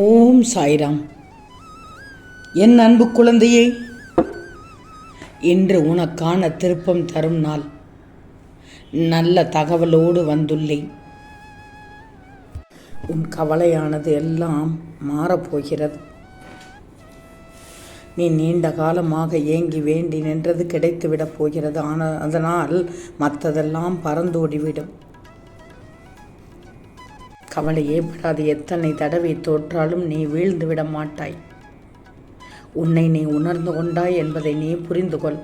ஓம் சாய்ராம். என் அன்பு குழந்தையே இன்று உனக்கான திருப்பம் தரும் நாள். நல்ல தகவலோடு வந்துள்ளேன். உன் கவலையானது எல்லாம் மாறப்போகிறது. நீ நீண்ட காலமாக ஏங்கி வேண்டி நின்றது கிடைத்துவிடப் போகிறது. ஆனால் அதனால் மற்றதெல்லாம் பறந்தோடிவிடும் கவலையே படாது. எத்தனை தடவை தோற்றாலும் நீ வீழ்ந்து விட மாட்டாய். உன்னை நீ உணர்ந்து கொண்டாய் என்பதை நீ புரிந்து கொள்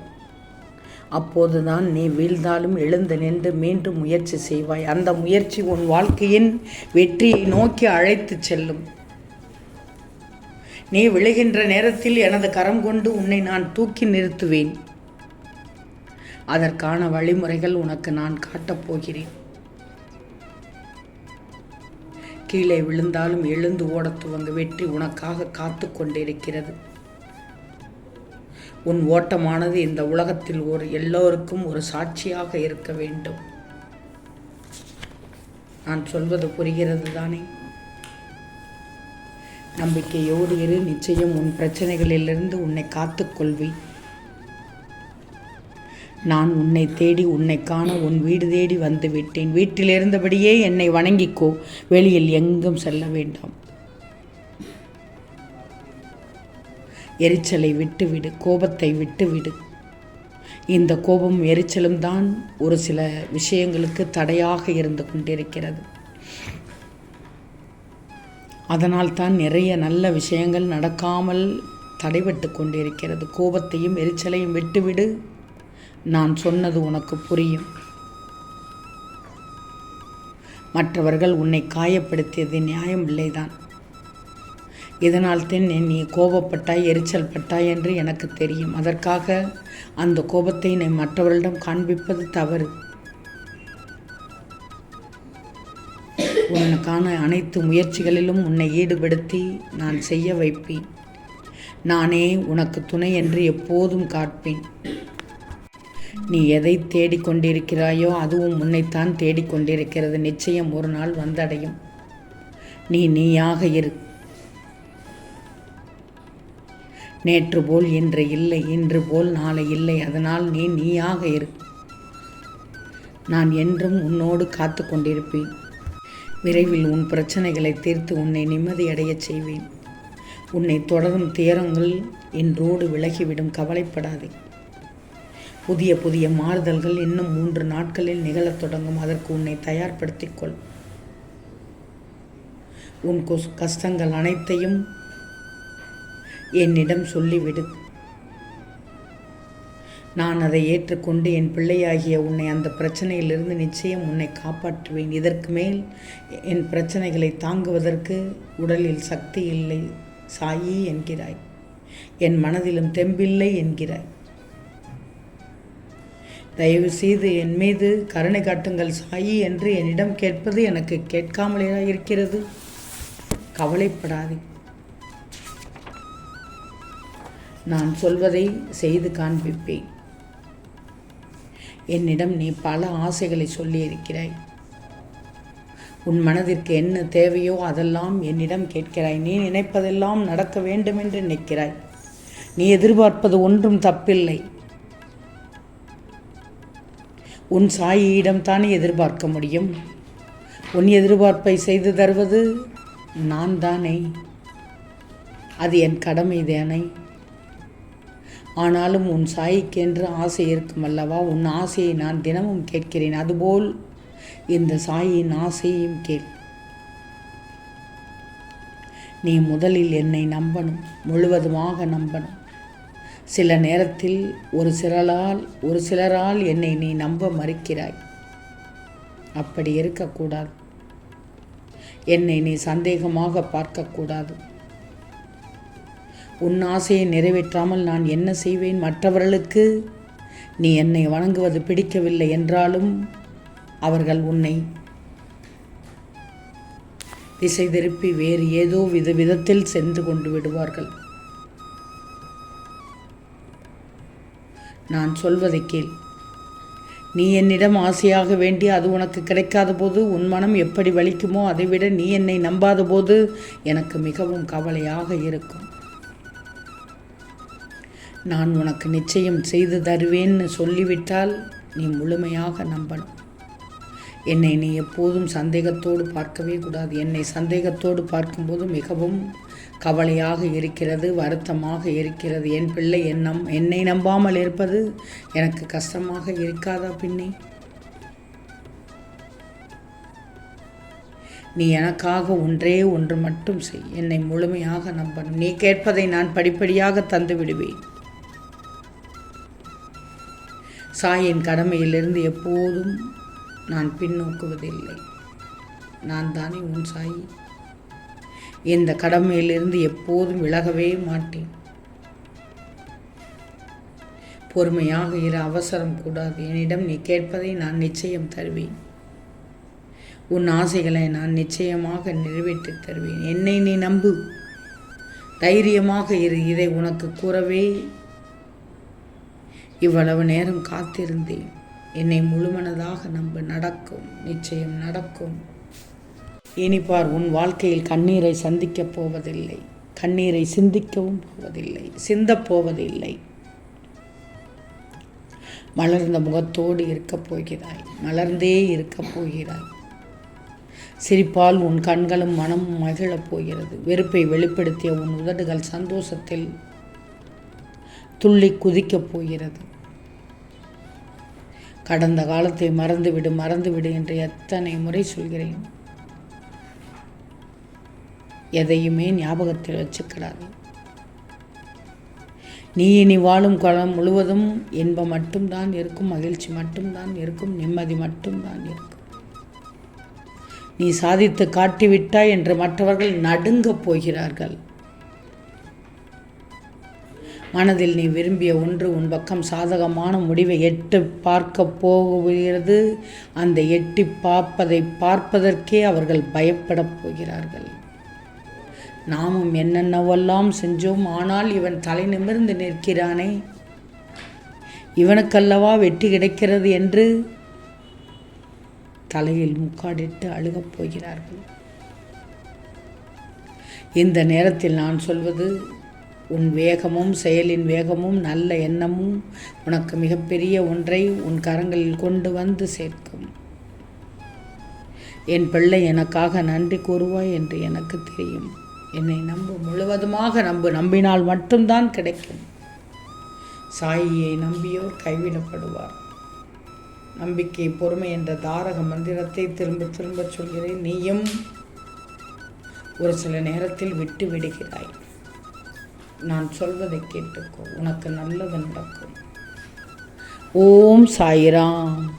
அப்போதுதான் நீ வீழ்ந்தாலும் எழுந்து நின்று மீண்டும் முயற்சி செய்வாய். அந்த முயற்சி உன் வாழ்க்கையின் வெற்றியை நோக்கி அழைத்துச் செல்லும். நீ விழுகின்ற நேரத்தில் எனது கரம் கொண்டு உன்னை நான் தூக்கி நிறுத்துவேன். அதற்கான வழிமுறைகள் உனக்கு நான் காட்டப் கீழே விழுந்தாலும் எழுந்து ஓடத் துவங்க வெற்றி உனக்காக காத்து கொண்டிருக்கிறது. உன் ஓட்டமானது இந்த உலகத்தில் ஒரு எல்லோருக்கும் ஒரு சாட்சியாக இருக்க வேண்டும். நான் சொல்வது புரிகிறது தானே? நம்பிக்கையோடு இரு நிச்சயம் உன் பிரச்சனைகளிலிருந்து உன்னை காத்துக்கொள்வேன் நான் உன்னை தேடி உன்னை காண உன் வீடு தேடி வந்து விட்டேன். வீட்டில் இருந்தபடியே என்னை வணங்கிக்கோ. வெளியில் எங்கும் செல்ல வேண்டாம். எரிச்சலை விட்டுவிடு கோபத்தை விட்டுவிடு. இந்த கோபம் எரிச்சலும் தான் ஒரு சில விஷயங்களுக்கு தடையாக இருந்து கொண்டிருக்கிறது. அதனால் தான் நிறைய நல்ல விஷயங்கள் நடக்காமல் தடைபட்டு கொண்டிருக்கிறது. கோபத்தையும் எரிச்சலையும் விட்டுவிடு. நான் சொன்னது உனக்கு புரியும். மற்றவர்கள் உன்னை காயப்படுத்தியது நியாயம் இல்லைதான். இதனால் தான் நீ கோபப்பட்டாய் எரிச்சல் பட்டாய் என்று எனக்கு தெரியும். அதற்காக அந்த கோபத்தை நீ மற்றவர்களிடம் காண்பிப்பது தவறு. உனக்கான அனைத்து முயற்சிகளிலும் உன்னை ஈடுபடுத்தி நான் செய்ய வைப்பேன். நானே உனக்கு துணை என்று எப்போதும் காட்பேன் நீ எதை தேடிக்கொண்டிருக்கிறாயோ அதுவும் உன்னைத்தான் தேடிக்கொண்டிருக்கிறது. நிச்சயம் ஒரு நாள் வந்தடையும். நீ நீயாக இரு. நேற்று போல் இன்று இல்லை இன்று போல் நாளை இல்லை அதனால் நீ நீயாக இரு. நான் என்றும் உன்னோடு காத்து கொண்டிருப்பேன். விரைவில் உன் பிரச்சனைகளை தீர்த்து உன்னை நிம்மதியடையச் செய்வேன். உன்னை தொடரும் துயரங்கள் என்றோடு விலகிவிடும். கவலைப்படாதே. புதிய புதிய மாறுதல்கள் இன்னும் மூன்று நாட்களில் நிகழத் தொடங்கும். அதற்கு உன்னை தயார்படுத்திக் கொள். உன் கொஸ்- கஷ்டங்கள் அனைத்தையும் என்னிடம் சொல்லிவிடு. நான் அதை ஏற்றுக்கொண்டு என் பிள்ளையாகிய உன்னை அந்த பிரச்சனையிலிருந்து நிச்சயம் உன்னை காப்பாற்றுவேன். இதற்கு மேல் என் பிரச்சனைகளை தாங்குவதற்கு உடலில் சக்தி இல்லை. சாயி என்கிறாய். என் மனதிலும் தெம்பில்லை என்கிறாய். தயவு செய்து என் மீது கருணை காட்டுங்கள் சாயி என்று என்னிடம் கேட்பது எனக்கு கேட்காமலே இருக்கிறது கவலைப்படாதே. நான் சொல்வதை செய்து காண்பிப்பேன். என்னிடம் நீ பல ஆசைகளை சொல்லியிருக்கிறாய். உன் மனதிற்கு என்ன தேவையோ அதெல்லாம் என்னிடம் கேட்கிறாய். நீ நினைப்பதெல்லாம் நடக்க வேண்டும் என்று நினைக்கிறாய். நீ எதிர்பார்ப்பது ஒன்றும் தப்பில்லை. உன் சாயியிடம் தானே எதிர்பார்க்க முடியும்? உன் எதிர்பார்ப்பை செய்து தருவது நான் தானே. அது என் கடமை தானே. ஆனாலும் உன் சாய்க்கென்று ஆசை இருக்கும் அல்லவா? உன் ஆசையை நான் தினமும் கேட்கிறேன். அதுபோல் இந்த சாயின் ஆசையையும் கேள். நீ முதலில் என்னை நம்பணும் முழுவதுமாக நம்பணும். சில நேரத்தில் ஒரு சிலரால் ஒரு சிலரால் என்னை நீ நம்ப மறுக்கிறாய். அப்படி இருக்கக்கூடாது. என்னை நீ சந்தேகமாக பார்க்கக்கூடாது. உன் ஆசையை நிறைவேற்றாமல் நான் என்ன செய்வேன்? மற்றவர்களுக்கு நீ என்னை வணங்குவது பிடிக்கவில்லை என்றாலும் அவர்கள் உன்னை திசை திருப்பி வேறு ஏதோ வித விதத்தில் சென்று கொண்டு விடுவார்கள். நான் சொல்வதை கேள். நீ என்னிடம் ஆசையாக வேண்டி அது உனக்கு கிடைக்காத போது உன் மனம் எப்படி வலிக்குமோ அதைவிட நீ என்னை நம்பாத போது எனக்கு மிகவும் கவலையாக இருக்கும். நான் உனக்கு நிச்சயம் செய்து தருவேன்னு சொல்லிவிட்டால் நீ முழுமையாக நம்பணும். என்னை நீ எப்போதும் சந்தேகத்தோடு பார்க்கவே கூடாது. என்னை சந்தேகத்தோடு பார்க்கும்போது மிகவும் கவலையாக இருக்கிறது வருத்தமாக இருக்கிறது. என் பிள்ளை என்னம் என்னை நம்பாமல் இருப்பது எனக்கு கஷ்டமாக இருக்காதா பின்னே? நீ எனக்காக ஒன்றே ஒன்று மட்டும் செய். என்னை முழுமையாக நம்பணும். நீ கேட்பதை நான் படிப்படியாக தந்து விடுவேன். சாயின் கடமையிலிருந்து எப்போதும் நான் பின்னோக்குவதில்லை. நான் தானே உன் சாயி? இந்த கடமையிலிருந்து எப்போதும் விலகவே மாட்டேன். பொறுமையாக இரு அவசரம் கூடாது. என்னிடம் நீ கேட்பதை நான் நிச்சயம் தருவேன். உன் ஆசைகளை நான் நிச்சயமாக நிறைவேற்றி தருவேன். என்னை நீ நம்பு. தைரியமாக இரு இதை உனக்கு கூறவே இவ்வளவு நேரம் காத்திருந்தேன். என்னை முழுமனதாக நம்ப. நடக்கும். நிச்சயம் நடக்கும். இனிப்பார் உன் வாழ்க்கையில் கண்ணீரை சந்திக்கப் போவதில்லை. கண்ணீரை சிந்திக்கவும் போவதில்லை. சிந்தப் போவதில்லை. மலர்ந்த முகத்தோடு இருக்கப் போகிறாய். மலர்ந்தே இருக்கப் போகிறாய். சிரிப்பால் உன் கண்களும் மனமும் மகிழப் போகிறது. வெறுப்பை வெளிப்படுத்திய உன் உதடுகள் சந்தோஷத்தில் துள்ளி குதிக்கப் போகிறது. கடந்த காலத்தை மறந்துவிடு மறந்துவிடு என்று எத்தனை முறை சொல்கிறேன். எதையுமே ஞாபகத்தில் வச்சுக்கிறார்கள் நீ இனி வாழும் காலம் முழுவதும் இன்பம் மட்டும்தான் இருக்கும் மகிழ்ச்சி மட்டும்தான் இருக்கும் நிம்மதி மட்டும்தான் இருக்கும். நீ சாதித்து காட்டிவிட்டாய் என்று மற்றவர்கள் நடுங்கப் போகிறார்கள். மனதில் நீ விரும்பிய ஒன்று உன் பக்கம் சாதகமான முடிவை எட்டு பார்க்க போகிறது. அந்த எட்டி பார்ப்பதை பார்ப்பதற்கே அவர்கள் பயப்படப் போகிறார்கள். நாமும் என்னென்னவெல்லாம் செஞ்சோம் ஆனால் இவன் தலை நிமிர்ந்து நிற்கிறானே. இவனுக்கல்லவா வெற்றி கிடைக்கிறது என்று தலையில் முக்காடிட்டு அழுகப் போகிறார்கள். இந்த நேரத்தில் நான் சொல்வது உன் வேகமும் செயலின் வேகமும் நல்ல எண்ணமும் உனக்கு மிகப்பெரிய ஒன்றை உன் கரங்களில் கொண்டு வந்து சேர்க்கும். என் பிள்ளை எனக்காக நன்றி கூறுவாய் என்று எனக்கு தெரியும். என்னை நம்பு முழுவதுமாக நம்பு. நம்பினால் மட்டும்தான் கிடைக்கும். சாயியை நம்பியோர் கைவிடப்படுவார். நம்பிக்கை பொறுமை என்ற தாரக மந்திரத்தை திரும்ப திரும்ப சொல்கிறேன். நீயும் ஒரு சில நேரத்தில் விட்டு விடுகிறாய். நான் சொல்வதை கேட்டுக்கோ உனக்கு நல்லது நடக்கும். ஓம் சாயிராம்.